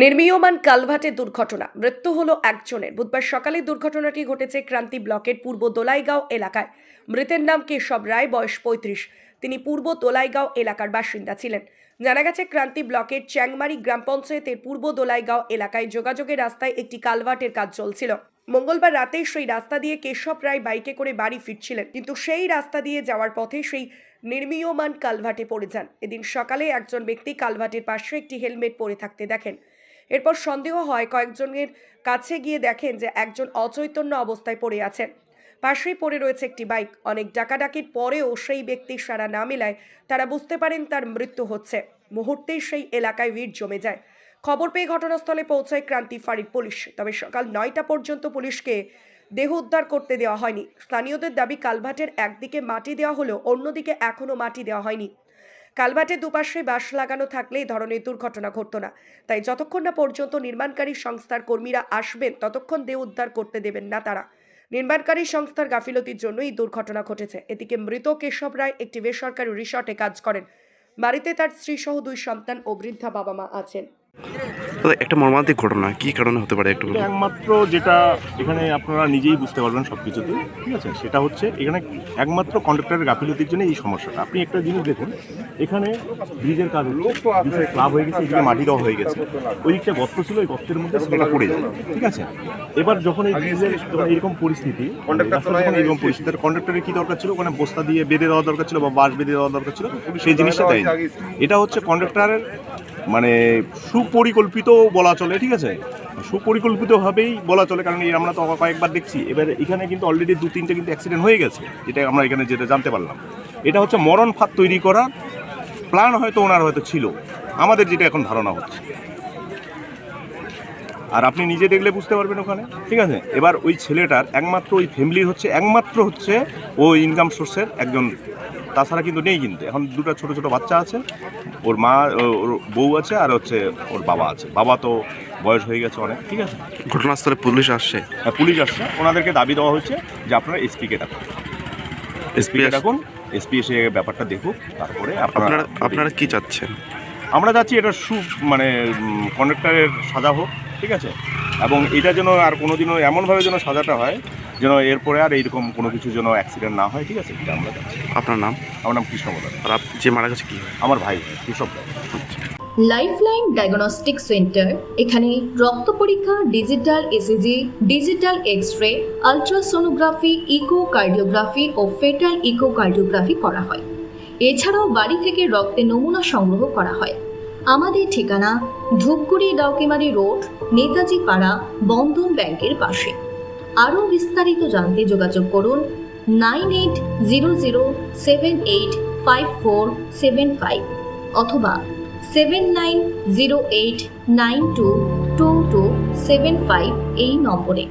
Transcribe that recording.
নির্মীয়মান কালভাটে দুর্ঘটনা। মৃত্যু হলো একজনের। বুধবার সকালে দুর্ঘটনাটি ঘটেছে ক্রান্তি ব্লকের পূর্ব দোলাইগাঁও এলাকায়। মৃতের নাম কেশব রায়, বয়স পঁয়ত্রিশ। তিনি পূর্ব দোলাইগাঁও এলাকার বাসিন্দা ছিলেন। জানা গেছে, ক্রান্তি ব্লকের চ্যাংমারি গ্রাম পঞ্চায়েতের পূর্ব দোলাইগাঁও এলাকায় যোগাযোগের রাস্তায় একটি কালভার্টের কাজ চলছিল। মঙ্গলবার রাতে সেই রাস্তা দিয়ে কেশব রায় বাইকে করে বাড়ি ফিরছিলেন। কিন্তু সেই রাস্তা দিয়ে যাওয়ার পথে সেই নির্মীয়মান কালভাটে পড়ে যান। এদিন সকালে একজন ব্যক্তি কালভাটের পাশে একটি হেলমেট পরে থাকতে দেখেন। এরপর সন্দেহ হয় কয়েকজনের কাছে গিয়ে দেখেন যে একজন অচৈতন্য অবস্থায় পড়ে আছেন। পাশেই পড়ে রয়েছে একটি বাইক। অনেক ডাকাডাকির পরেও সেই ব্যক্তির সারা না মেলায় তারা বুঝতে পারেন তার মৃত্যু হচ্ছে। মুহূর্তেই সেই এলাকায় ভিড় জমে যায়। খবর পেয়ে ঘটনাস্থলে পৌঁছায় ক্রান্তি ফাঁড়ির পুলিশ। তবে সকাল নয়টা পর্যন্ত পুলিশকে দেহ উদ্ধার করতে দেওয়া হয়নি। স্থানীয়দের দাবি কালভাটের একদিকে মাটি দেওয়া হলেও অন্যদিকে এখনও মাটি দেওয়া হয়নি। কালভাটের দুপাশে বাঁশ লাগানো থাকলে এই ধরনের দুর্ঘটনা ঘটত না। তাই যতক্ষণ না পর্যন্ত নির্মাণকারী সংস্থার কর্মীরা আসবেন, ততক্ষণ দেহ উদ্ধার করতে দেবেন না তারা। নির্মাণকারী সংস্থার গাফিলতির জন্য এই দুর্ঘটনা ঘটেছে। এদিকে মৃত কেশব রায় একটি বেসরকারি রিসর্টে কাজ করেন। বাড়িতে তার স্ত্রী সহ দুই সন্তান ও বৃদ্ধা বাবা মা আছেন। একটা মর্মান্তিক ঘটনা কি কারণে হতে পারে একটু একমাত্র যেটা এখানে আপনারা নিজেই বুঝতে পারবেন সব কিছুতে ঠিক আছে? সেটা হচ্ছে এখানে একমাত্র কন্ডাক্টরের গাফিলতির জন্য এই সমস্যাটা। আপনি একটা জিনিস দেখুন এখানে ব্রিজের কাজ হচ্ছে ক্লাব হয়ে গেছে এদিকে মাটি দেওয়া হয়ে গেছে। ওই দিকটা গর্ত ছিল ওই গর্তের মধ্যে সেটা পড়ে যায় ঠিক আছে? এবার যখন এই ব্রিজের এরকম পরিস্থিতি যখন এরকম পরিস্থিতি কন্ডাক্টরের কি দরকার ছিল? ওখানে বস্তা দিয়ে বেঁধে দেওয়া দরকার ছিল বা বাঁশ বেঁধে দেওয়া দরকার ছিল সেই জিনিসটা দেয়নি। এটা হচ্ছে কন্ডাক্টরের মানে সুপরিকল্পিত বলা চলে, ঠিক আছে? সুপরিকল্পিতভাবেই বলা চলে, কারণ এই আমরা তো কয়েকবার দেখছি। এবার এখানে কিন্তু অলরেডি দু তিনটে কিন্তু অ্যাক্সিডেন্ট হয়ে গেছে, যেটা আমরা এখানে যেটা জানতে পারলাম। এটা হচ্ছে মরণ ফাঁদ তৈরি করার প্ল্যান হয়তো ওনার হয়তো ছিল। আমাদের যেটা এখন ধারণা হচ্ছে। আর আপনি নিজে দেখলে বুঝতে পারবেন ওখানে, ঠিক আছে? এবার ওই ছেলেটার একমাত্র ওই ফ্যামিলির হচ্ছে, একমাত্র হচ্ছে ও ইনকাম সোর্সের একজন তাছাড়া কিন্তু নেই কিন্তু। এখন দুটো ছোট ছোট বাচ্চা আছে ওর মা ওর বউ আছে আর হচ্ছে ওর বাবা আছে। বাবা তো বয়স হয়ে গেছে অনেক ঠিক আছে? ঘটনাস্থলে পুলিশ আসছে। হ্যাঁ পুলিশ আসছে। ওনাদেরকে দাবি দেওয়া হয়েছে যে আপনারা এসপিকে ডাকুন। এসপি এসপিকে ডাকুন এসপি এসে ব্যাপারটা দেখুক তারপরে আপনারা আপনারা আপনারা কি চাচ্ছেন? আমরা চাচ্ছি এটা সু মানে কন্ডাক্টরের সাজা হোক ঠিক আছে? এবং এটা যেন আর কোনোদিনও এমনভাবে যেন সাজাটা হয় যেন এরপরে আর এইরকম কোনো কিছু যেন অ্যাক্সিডেন্ট না হয় ঠিক আছে? এটা আমরা আপনার নাম? আমার নাম কৃষ্ণ বদার আর আপ- যে মারা গেছে কি আমার ভাই কৃষক। ভাই লাইফলাইন ডায়াগনস্টিক সেন্টার এখানে রক্ত পরীক্ষা digital ECG digital X ray ultrasonography echocardiography ও ফেটাল ইকোকার্ডিওগ্রাফি করা হয়। এছাড়াও বাড়ি থেকে রক্তের নমুনা সংগ্রহ করা হয়। আমাদের ঠিকানা ধূপগুড়ি ডাউকিমারি রোড নেতাজি পাড়া বন্ধন ব্যাংকের পাশে। আরও বিস্তারিত জানতে যোগাযোগ করুন nine eight zero zero seven eight five four seven five অথবা seven nine zero eight nine two two two seven five এই নম্বরে।